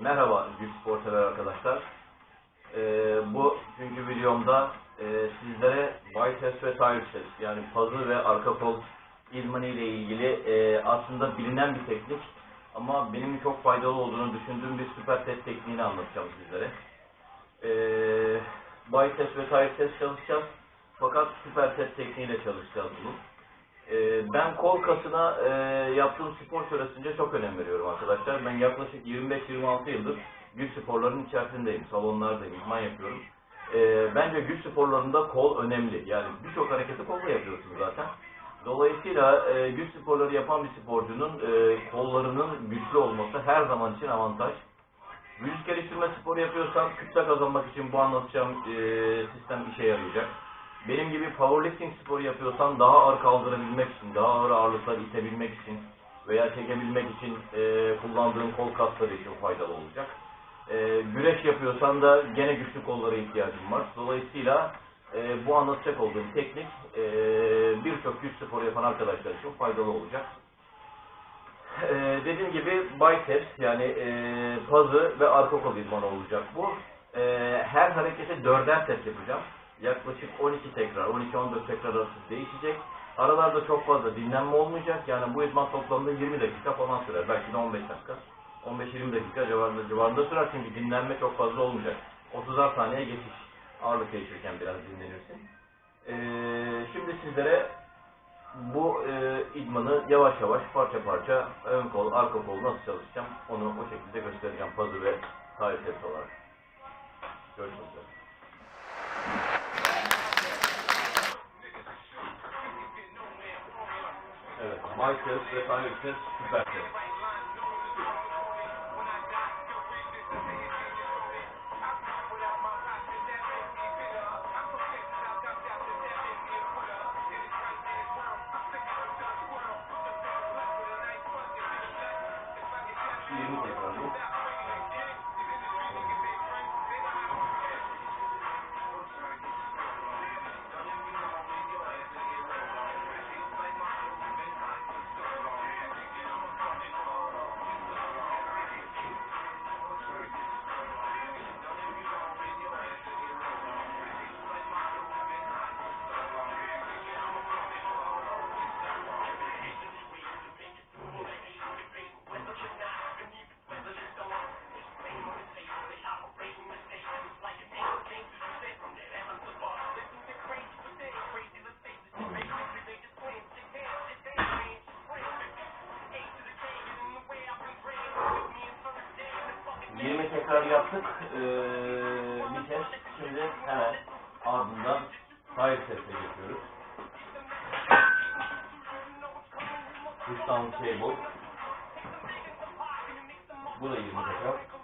Merhaba güç spor sever arkadaşlar. Ee, bu çünkü videomda e, sizlere biceps ve triceps yani pazı ve arka kol idmanı ile ilgili e, aslında bilinen bir teknik ama benim çok faydalı olduğunu düşündüğüm bir süper set tekniğini anlatacağım sizlere. Ee, biceps ve triceps çalışacağız fakat süper set tekniğiyle çalışacağız bunu. Ee, ben kol kasına e, yaptığım spor süresince çok önem veriyorum arkadaşlar. Ben yaklaşık 25-26 yıldır güç sporlarının içerisindeyim. Salonlardayım, idman yapıyorum. Ee, bence güç sporlarında kol önemli. Yani birçok hareketi kolla yapıyorsunuz zaten. Dolayısıyla e, güç sporları yapan bir sporcunun e, kollarının güçlü olması her zaman için avantaj. Vücut geliştirme sporu yapıyorsan kütle kazanmak için bu anlatacağım e, sistem işe yarayacak. Benim gibi powerlifting sporu yapıyorsan daha ağır kaldırabilmek için, daha ağır ağırlıklar itebilmek için veya çekebilmek için e, kullandığın kol kasları için faydalı olacak. E, güreş yapıyorsan da gene güçlü kollara ihtiyacın var. Dolayısıyla e, bu anlatacak olduğum teknik e, birçok güç sporu yapan arkadaşlar için faydalı olacak. Ee, dediğim gibi biceps yani e, pazı ve arka kol idmanı olacak bu. Ee, her harekete dörder set yapacağım. Yaklaşık 12 tekrar, 12-14 tekrar arası değişecek. Aralarda çok fazla dinlenme olmayacak. Yani bu idman toplamda 20 dakika falan sürer. Belki de 15 dakika. 15-20 dakika civarında, civarında sürer çünkü dinlenme çok fazla olmayacak. 30'ar saniye geçiş. Ağırlık değişirken biraz dinlenirsin. Ee, şimdi sizlere bu e, idmanı yavaş yavaş parça parça ön kol, arka kol nasıl çalışacağım onu o şekilde göstereceğim pazı ve triceps olarak. Görüşmek üzere. Evet, biceps ve triceps süper set. Yirmi 20 tekrar yaptık. Ee, bir kez şimdi hemen ardından sahip testine geçiyoruz. Rüstan Cable. Bu da 20 tekrar.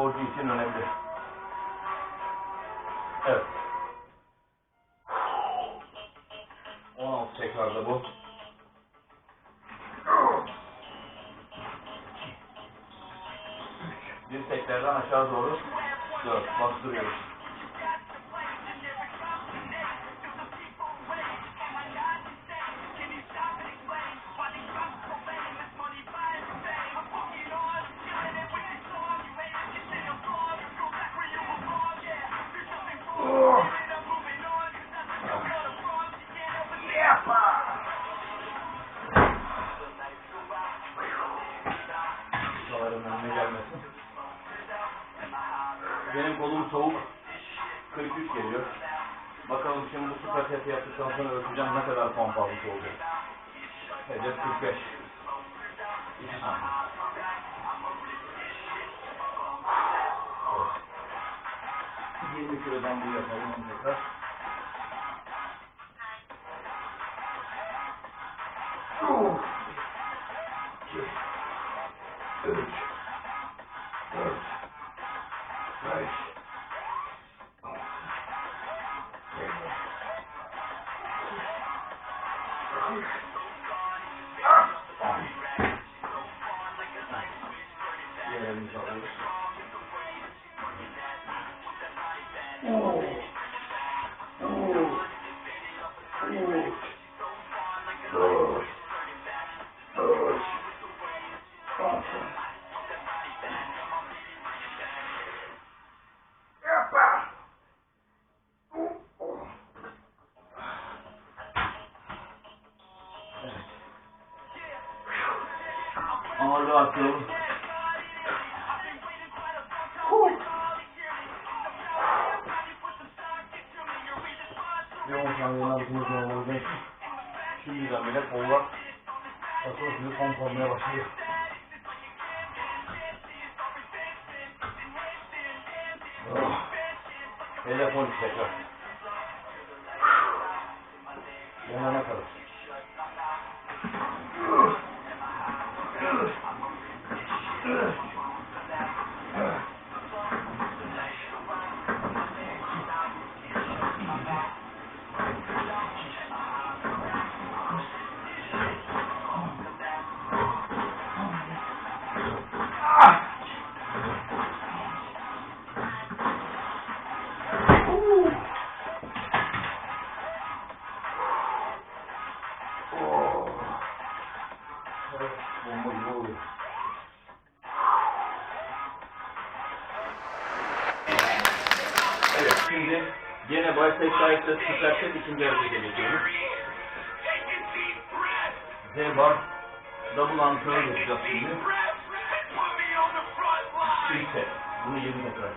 Sporcu için önemli. Evet. 16 tekrarda bu. Dirseklerden aşağı doğru 4 bastırıyoruz. Şimdi bu süper testi yaptıktan sonra ölçeceğim ne kadar pomp almış olacak. Hedef 45. 2 santim. Evet. 20 kilodan bu yapalım tekrar. Oh. İki. Üç. Dört. Bir 10 saniyenin altımızda olacak. Şimdiden bile kollar asıl şimdi pompalamaya başlıyor. Oh. Telefon tekrar. Yanana kadar. Oh. Şimdi gene bicep triceps süperset ikinci harekete geçiyoruz. Z-bar double antrenör yapacağız şimdi. İlk set. Bunu 20 tekrar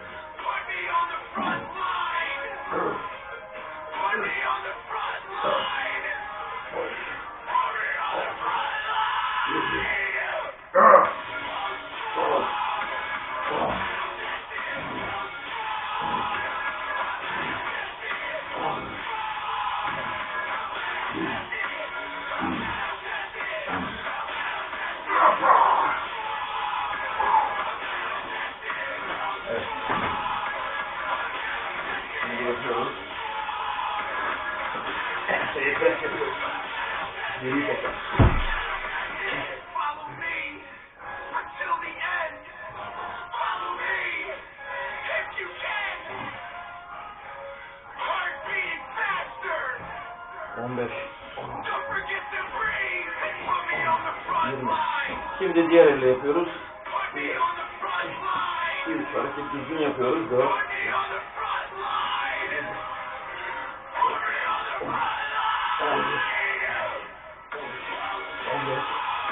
15.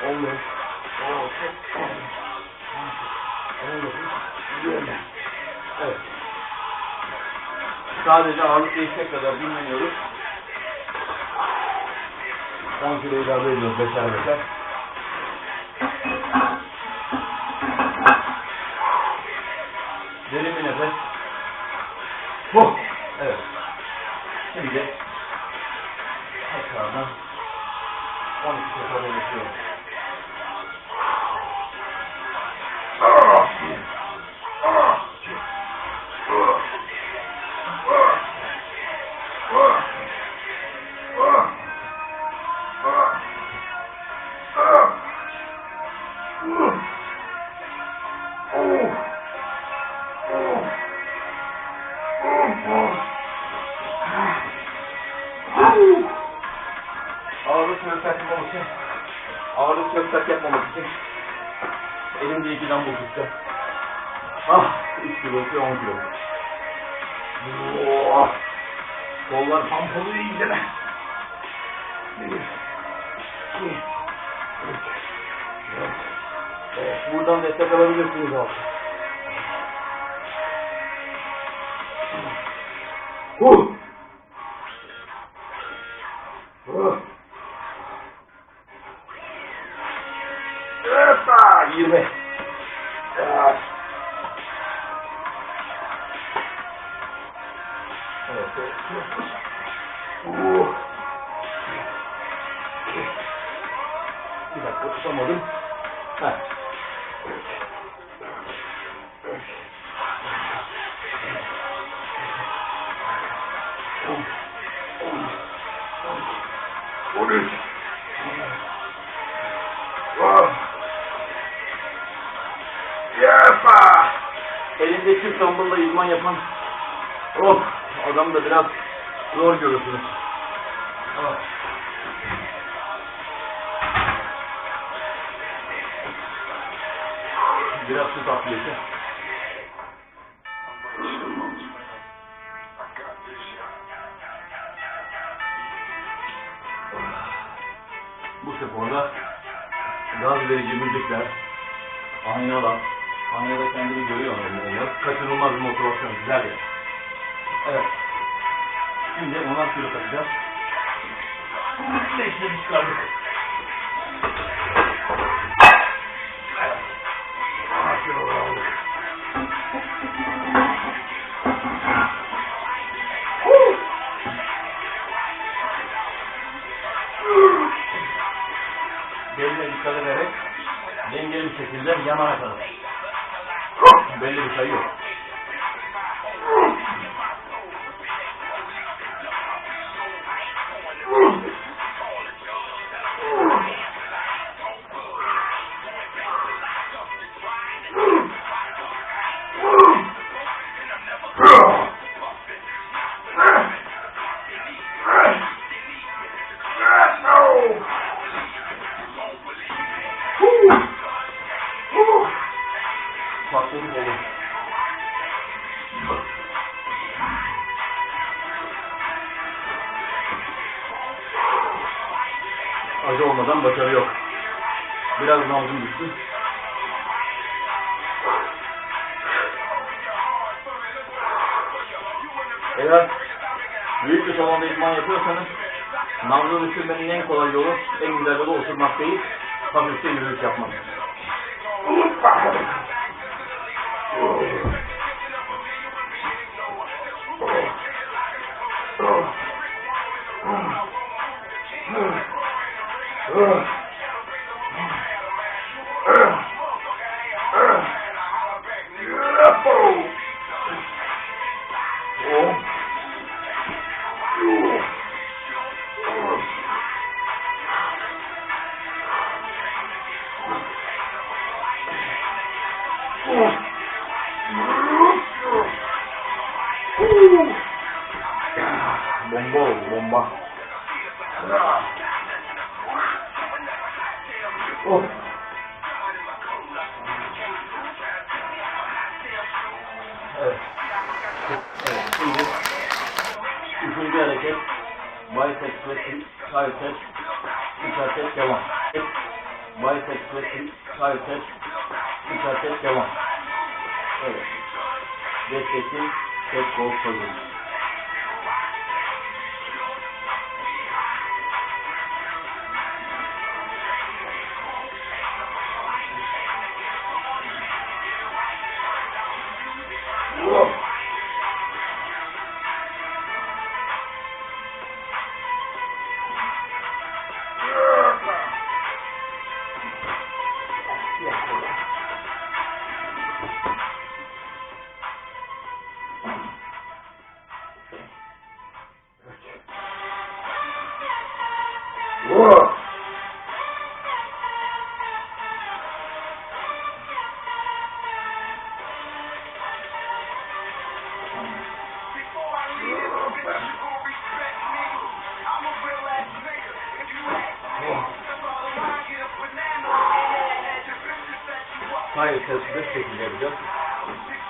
15. 19. 20. Evet. Sadece ağırlık değişecek kadar dinleniyoruz. 10 kilo ilave ediyoruz beşer beşer. nefes. Bu. Evet. Şimdi tekrardan 12 sefer yapıyoruz. Tutacağım. Ah 3 kilo 10 kilo. Oh. Kollar pampalı iyice be. Bir, iki, üç, dört. Evet, buradan destek alabilirsiniz abi. Huh. Görürsünüz. Ah. Biraz su takviyesi. Bu sporda gaz verici müzikler, aynalar, aynada kendini görüyor. Kaçınılmaz bir motivasyon, güzel yer. Evet. Şimdi onar kilo takacağız. Beşleri çıkardık. Beline dikkat ederek dengeli bir şekilde yanana kadar. Belli bir sayı yok. Nabzım düştü. Eğer büyük bir salonda idman yapıyorsanız nabzı düşürmenin en kolay yolu, en güzel yolu oturmak değil, hafifçe yürüyüş yapmak. Oh. Evet. Evet. Şimdi üçüncü hareket bicep ve tricep üç hareket devam. Bicep ve tricep üç hareket devam. Evet. Destekli tek kol pozisyon. karışık şekilde yapacağız.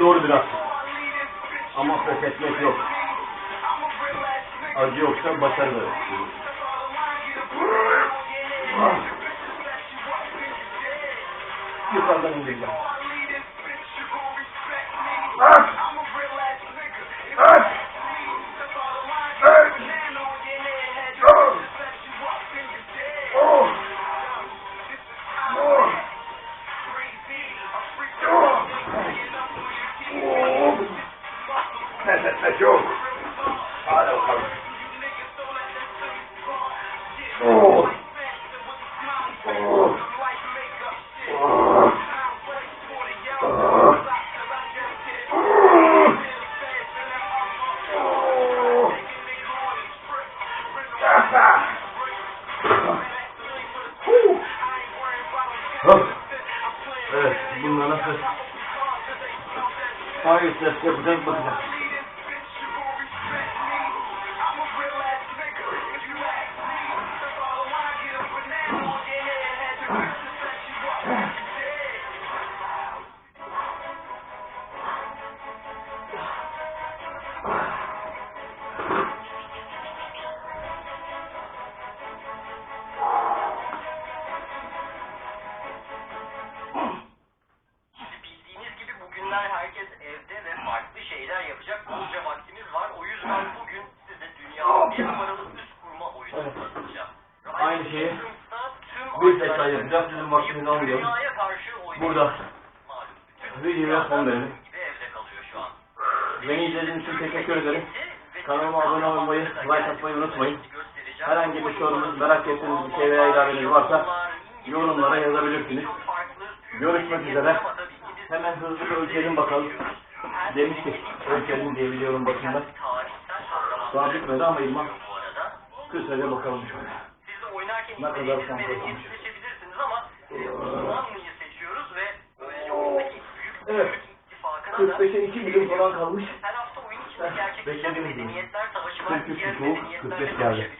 doğru biraz. Ama feshetmek yok. Acı yoksa başarı da yok. Yukarıdan indireceğim. for sorunuz, merak ettiğiniz bir şey veya ilaveniz varsa yorumlara yazabilirsiniz. Görüşmek üzere. Hemen hızlı bir ölçelim bakalım. Demiştik ölçelim diye biliyorum başında. Daha bitmedi ama İlman. Kısaca bakalım şöyle. Ne kadar sen ee, Evet. 45'e 2 bilim falan kalmış. Her hafta oyun içinde gerçekleşen medeniyetler savaşı var. 43 45 geldi.